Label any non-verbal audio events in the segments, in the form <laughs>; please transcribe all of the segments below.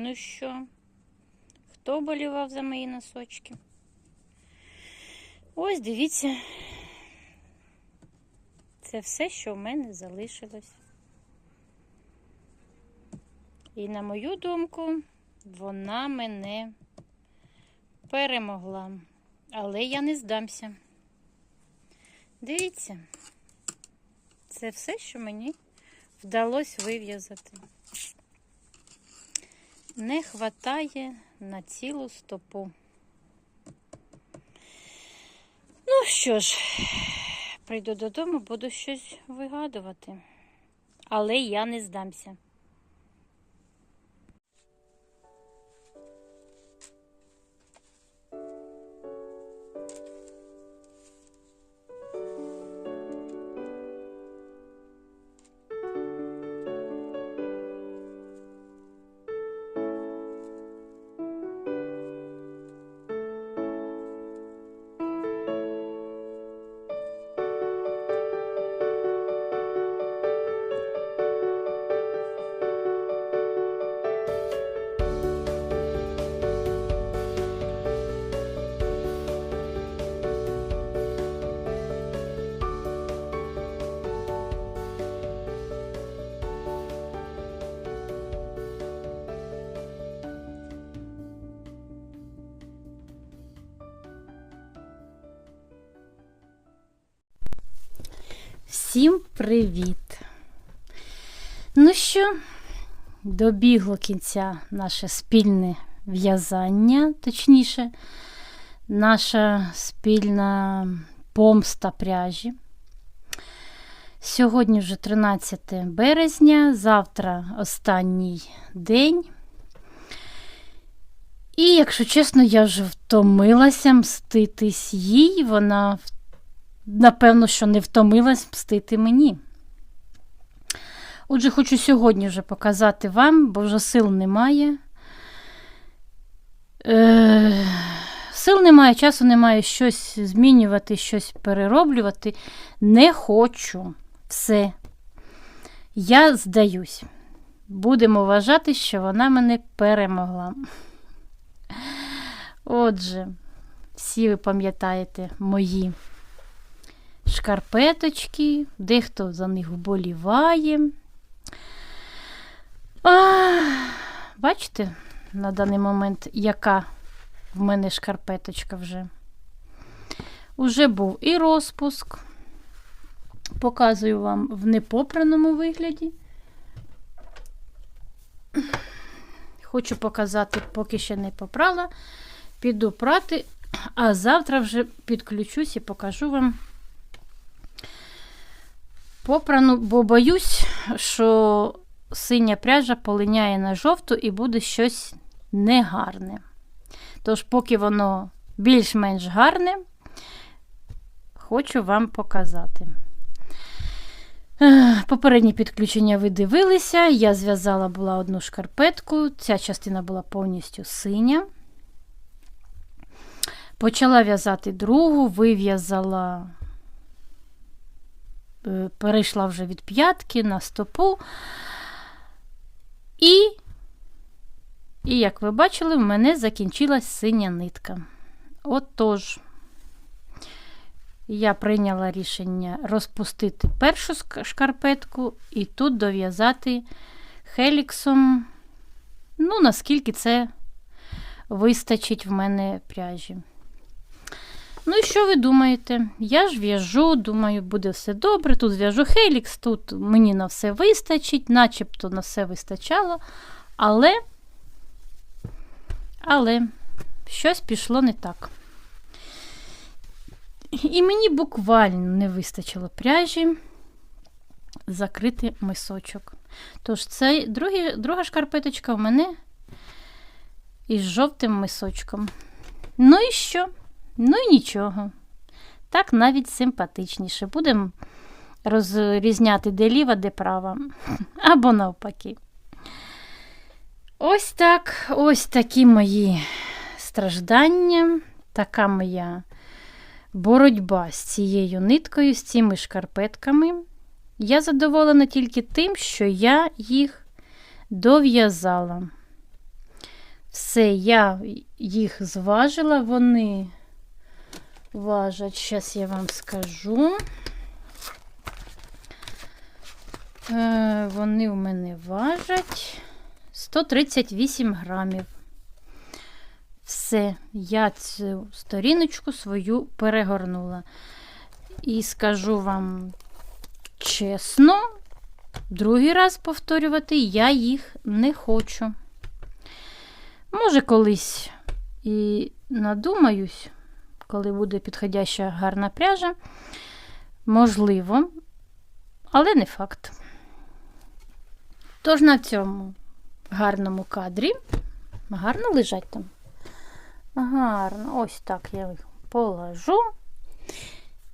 Ну що, хто болівав за мої носочки? Ось дивіться. Це все, що в мене залишилось. І на мою думку, вона мене перемогла. Але я не здамся. Дивіться, це все, що мені вдалося вив'язати. Не хватає на цілу стопу. Ну що ж, прийду додому, буду щось вигадувати. Але я не здамся. Всім привіт! Ну що, добігло кінця наше спільне в'язання, точніше, наша спільна помста пряжі. Сьогодні вже 13 березня, завтра останній день. І, якщо чесно, я вже втомилася мститись їй, вона напевно, що не втомилась мстити мені. Отже, хочу сьогодні вже показати вам, бо вже сил немає. Е, Сил немає, часу немає щось змінювати, щось перероблювати. Не хочу. Все. Я здаюсь. Будемо вважати, що вона мене перемогла. Отже, всі ви пам'ятаєте мої шкарпеточки, дехто за них вболіває. А, бачите, на даний момент, яка в мене шкарпеточка вже. Уже був і розпуск. Показую вам в непопраному вигляді. Хочу показати, поки ще не попрала. Піду прати, а завтра вже підключусь і покажу вам попрану, бо боюсь, що синя пряжа полиняє на жовту і буде щось негарне. Тож, поки воно більш-менш гарне, хочу вам показати. Попереднє підключення ви дивилися. Я зв'язала була одну шкарпетку, ця частина була повністю синя. Почала в'язати другу, вив'язала перейшла вже від п'ятки на стопу. І, і, як ви бачили, в мене закінчилась синя нитка. Отож, я прийняла рішення розпустити першу шкарпетку і тут дов'язати хеліксом, ну, наскільки це вистачить в мене пряжі. Ну і що ви думаєте? Я ж в'яжу, думаю, буде все добре. Тут зв'яжу Хелікс, тут мені на все вистачить, начебто на все вистачало. Але, але щось пішло не так. І мені буквально не вистачило пряжі закрити мисочок. Тож, це другі, друга шкарпеточка в мене із жовтим мисочком. Ну і що? Ну і нічого. Так навіть симпатичніше. Будемо розрізняти, де ліва, де права. <laughs> Або навпаки. Ось так, ось такі мої страждання, така моя боротьба з цією ниткою, з цими шкарпетками. Я задоволена тільки тим, що я їх дов'язала. Все, я їх зважила, вони важать, зараз я вам скажу. Е, вони в мене важать 138 грамів. Все, я цю сторіночку свою перегорнула. І скажу вам чесно, другий раз повторювати я їх не хочу. Може, колись і надумаюсь, коли буде підходяща гарна пряжа. Можливо, але не факт. Тож на цьому гарному кадрі гарно лежать там. Гарно, ось так я їх положу.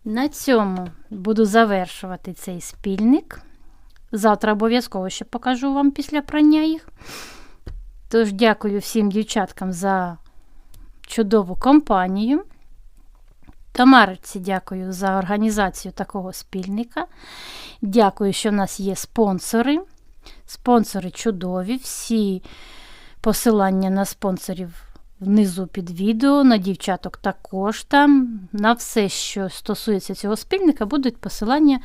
На цьому буду завершувати цей спільник. Завтра обов'язково ще покажу вам після прання їх. Тож, дякую всім дівчаткам за чудову компанію. Тамарці дякую за організацію такого спільника. Дякую, що в нас є спонсори. Спонсори чудові. Всі посилання на спонсорів внизу під відео, на дівчаток також там. На все, що стосується цього спільника, будуть посилання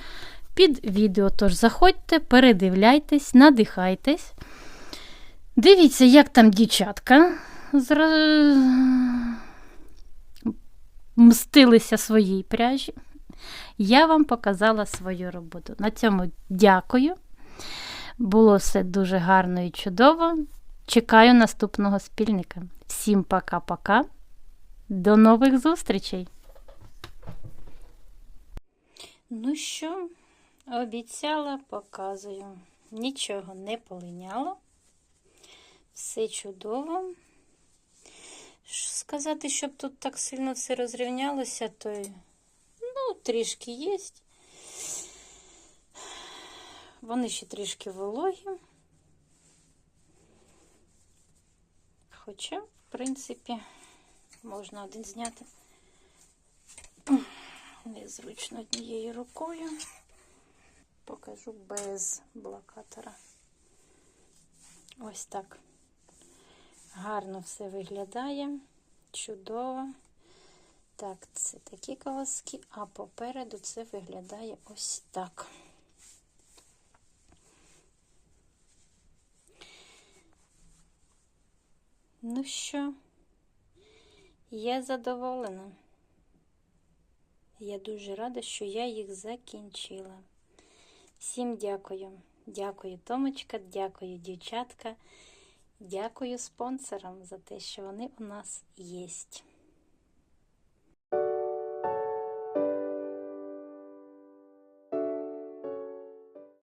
під відео. Тож заходьте, передивляйтесь, надихайтесь. Дивіться, як там дівчатка. Мстилися своїй пряжі. Я вам показала свою роботу. На цьому дякую. Було все дуже гарно і чудово. Чекаю наступного спільника. Всім пока-пока. До нових зустрічей. Ну що, обіцяла, показую. Нічого не полиняло. Все чудово. Сказати, щоб тут так сильно все розрівнялося, то ну, трішки є. Вони ще трішки вологі. Хоча, в принципі, можна один зняти. Незручно однією рукою. Покажу без блокатора. Ось так. Гарно все виглядає. Чудово. Так, це такі колоски, а попереду це виглядає ось так. Ну що, я задоволена. Я дуже рада, що я їх закінчила. Всім дякую. Дякую, Томочка, дякую, дівчатка. Дякую спонсорам за те, що вони у нас єсть.